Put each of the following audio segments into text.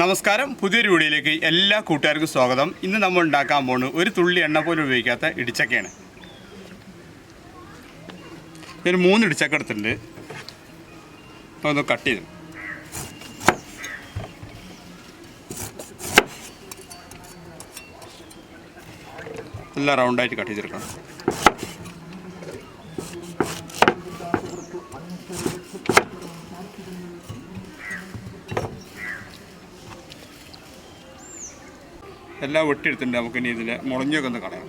നമസ്കാരം. പുതിയൊരു വീഡിയോയിലേക്ക് എല്ലാ കൂട്ടുകാർക്കും സ്വാഗതം. ഇന്ന് നമ്മൾ ഉണ്ടാക്കാൻ പോകുന്നത് ഒരു തുള്ളി എണ്ണ പോലും ഉപയോഗിക്കാത്ത ഇടിച്ചക്കയാണ്. ഒരു മൂന്ന് ഇടിച്ചക്ക എടുത്തിട്ടുണ്ട്. അതൊന്ന് കട്ട് ചെയ്തു. എല്ലാം റൗണ്ടായിട്ട് കട്ട് ചെയ്തെടുക്കണം. എല്ലാം വെട്ടിയെടുത്തിട്ടുണ്ട് നമുക്ക് ഇനി ഇതിൽ മുളഞ്ഞൊക്കെ ഒന്ന് കളയാം.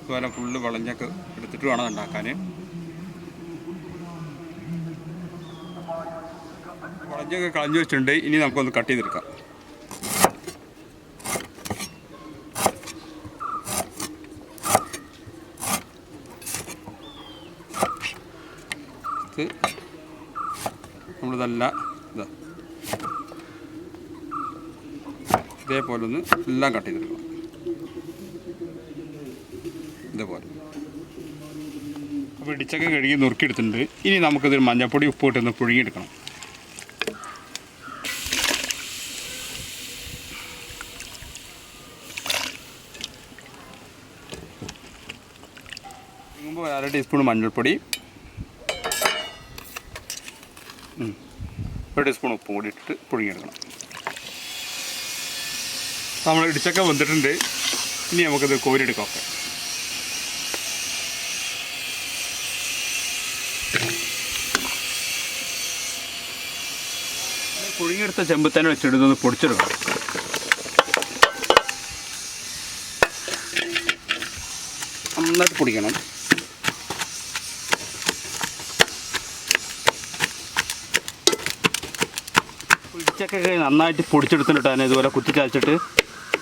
ഇതുപോലെ ഫുള്ള് വളഞ്ഞൊക്കെ എടുത്തിട്ട് വേണം ഉണ്ടാക്കാൻ വളഞ്ഞൊക്കെ കളഞ്ഞു വെച്ചിട്ടുണ്ട്. ഇനി നമുക്കൊന്ന് കട്ട് ചെയ്തെടുക്കാം. ഇത് നമ്മളിതല്ല ഇതാ. ഇതേപോലെ ഒന്ന് എല്ലാം കട്ട് ചെയ്തെടുക്കണം ഇതേപോലെ. അപ്പോൾ ഇടിച്ചൊക്കെ കഴുകി നുറുക്കിയെടുത്തിട്ടുണ്ട്. ഇനി നമുക്കിത് മഞ്ഞപ്പൊടി ഉപ്പ് ഇട്ടൊന്ന് പുഴുങ്ങിയെടുക്കണം. പുഴുങ്ങുമ്പോൾ അര ടീസ്പൂൺ മഞ്ഞൾപ്പൊടി ഒരു ടീസ്പൂൺ ഉപ്പ് കൂടി ഇട്ട് പുഴുങ്ങിയെടുക്കണം. നമ്മൾ ഇടിച്ചൊക്കെ വന്നിട്ടുണ്ട് ഇനി നമുക്കത് കോരിയെടുക്കാം. ഒക്കെ പുഴുങ്ങിയെടുത്ത ചെമ്പത്തേനെ വെച്ചിട്ട് ഇതൊന്ന് പൊടിച്ചെടുക്കണം നന്നായിട്ട് പൊടിക്കണം. ഇടിച്ചൊക്കെ നന്നായിട്ട് പൊടിച്ചെടുത്തിട്ടാണ് ഇതുപോലെ കുത്തി ചതച്ചിട്ട്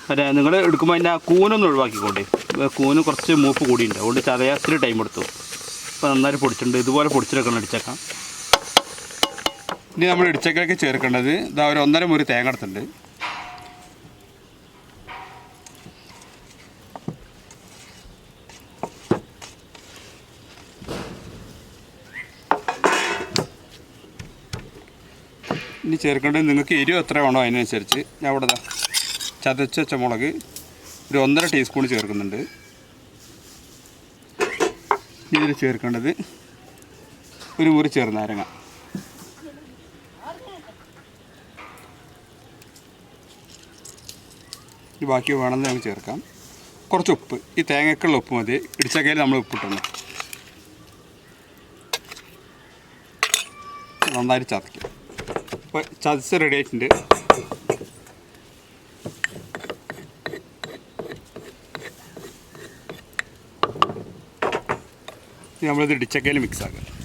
മറ്റേ നിങ്ങൾ എടുക്കുമ്പോൾ അതിന്റെ ആ കൂനൊന്ന് ഒഴിവാക്കിക്കോട്ടെ. കൂന് കുറച്ച് മൂപ്പ് കൂടിയുണ്ട് അതുകൊണ്ട് ചതയാത്തിന് ടൈം എടുത്തു. അപ്പോൾ നന്നായിട്ട് പൊടിച്ചിട്ടുണ്ട്. ഇതുപോലെ പൊടിച്ചെടുക്കണം ഇടിച്ചക്ക. ഇനി നമ്മൾ ഇടിച്ചേക്കൊക്കെ ചേർക്കേണ്ടത് ഇതാ ഒരു ഒന്നര മുറി തേങ്ങ എടുത്തിട്ടുണ്ട്. ഇനി ചേർക്കേണ്ടത് നിങ്ങൾക്ക് എരിവ് എത്ര വേണോ അതിനനുസരിച്ച്. ഞാൻ ഇവിടെ ചതച്ച ചതച്ച് വെച്ച മുളക് ഒരു ഒന്നര ടീസ്പൂൺ ചേർക്കുന്നുണ്ട്. ഇതിൽ ചേർക്കേണ്ടത് ഒരു മുറി ചെറുനാരങ്ങ. ബാക്കി വേണമെന്ന് നമുക്ക് ചേർക്കാം. കുറച്ച് ഉപ്പ്. ഈ തേങ്ങക്കുള്ള ഉപ്പ് മതി. ഇടിച്ചക്കയിൽ നമ്മൾ ഉപ്പിട്ടുണ്ട് നന്നായിട്ട് ചതയ്ക്കും. അപ്പോൾ ചതച്ച് റെഡി ആയിട്ടുണ്ട്. നമ്മളിത് ഇടിച്ചക്കയിൽ മിക്സ് ആക്കുക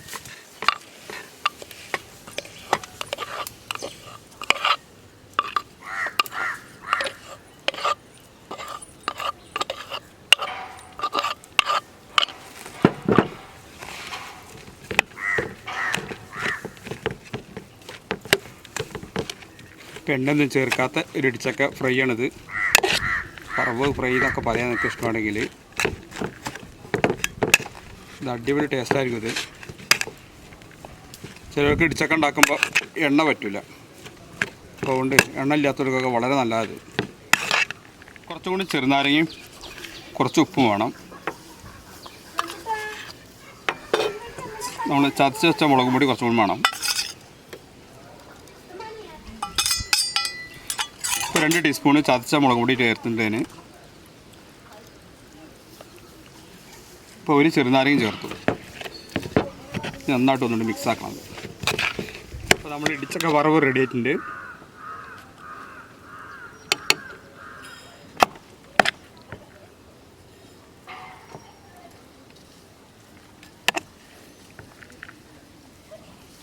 ഇപ്പം എണ്ണയൊന്നും ചേർക്കാത്ത ഒരു ഇടിച്ചക്ക ഫ്രൈ ആണിത് പറവ് ഫ്രൈ എന്നൊക്കെ പറയാൻ നിങ്ങൾക്ക് ഇഷ്ടമാണെങ്കിൽ. ഇത് അടിപൊളി ടേസ്റ്റായിരിക്കും ഇത്. ചിലർക്ക് ഇടിച്ചക്ക ഉണ്ടാക്കുമ്പോൾ എണ്ണ പറ്റില്ല അതുകൊണ്ട് എണ്ണ ഇല്ലാത്തവർക്കൊക്കെ വളരെ നല്ലത്. കുറച്ചും കൂടി ചെറുനാരങ്ങയും കുറച്ച് ഉപ്പും വേണം. നമ്മൾ ചതച്ച് വെച്ച മുളകും പൊടി കുറച്ചും കൂടി വേണം. ഇപ്പോൾ രണ്ട് ടീസ്പൂൺ ചതച്ച മുളക് പൊടി ചേർത്തിട്ടതിന് ഇപ്പോൾ ഒരു ചെറുനാരങ്ങയും ചേർത്തു. നന്നായിട്ട് ഒന്നുകൊണ്ട് മിക്സ് ആക്കണം. അപ്പോൾ നമ്മൾ ഇടിച്ചൊക്കെ വറവ് റെഡി ആയിട്ടുണ്ട്.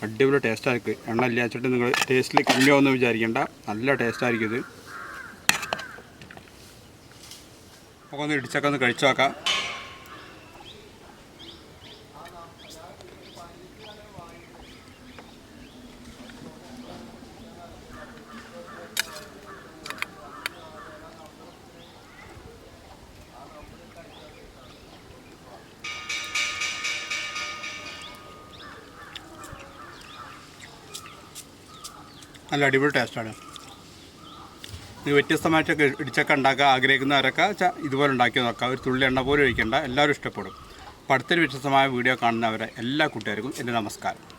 അടിപൊളി ടേസ്റ്റായിരിക്കും എണ്ണ ഇല്ലാച്ചിട്ട് നിങ്ങൾ ടേസ്റ്റിൽ കമ്മിയാവുമെന്ന് വിചാരിക്കേണ്ട. നല്ല ടേസ്റ്റായിരിക്കും ഇത്. അപ്പോൾ ഒന്ന് ഇടിച്ചൊക്കെ ഒന്ന് കഴിച്ചു നോക്കാം. നല്ല അടിപൊളി ടേസ്റ്റാണ് വ്യത്യസ്തമായിട്ടൊക്കെ ഇടിച്ചൊക്കെ ഉണ്ടാക്കാൻ ആഗ്രഹിക്കുന്നവരൊക്കെ ഇതുപോലെ ഉണ്ടാക്കി നോക്കാം. ഒരു തുള്ളി എണ്ണ പോലും ഒഴിക്കേണ്ട. എല്ലാവരും ഇഷ്ടപ്പെടും. പഠിത്തത്തിന് വ്യത്യസ്തമായ വീഡിയോ കാണുന്നവരെ എല്ലാ കൂട്ടുകാർക്കും എന്റെ നമസ്കാരം.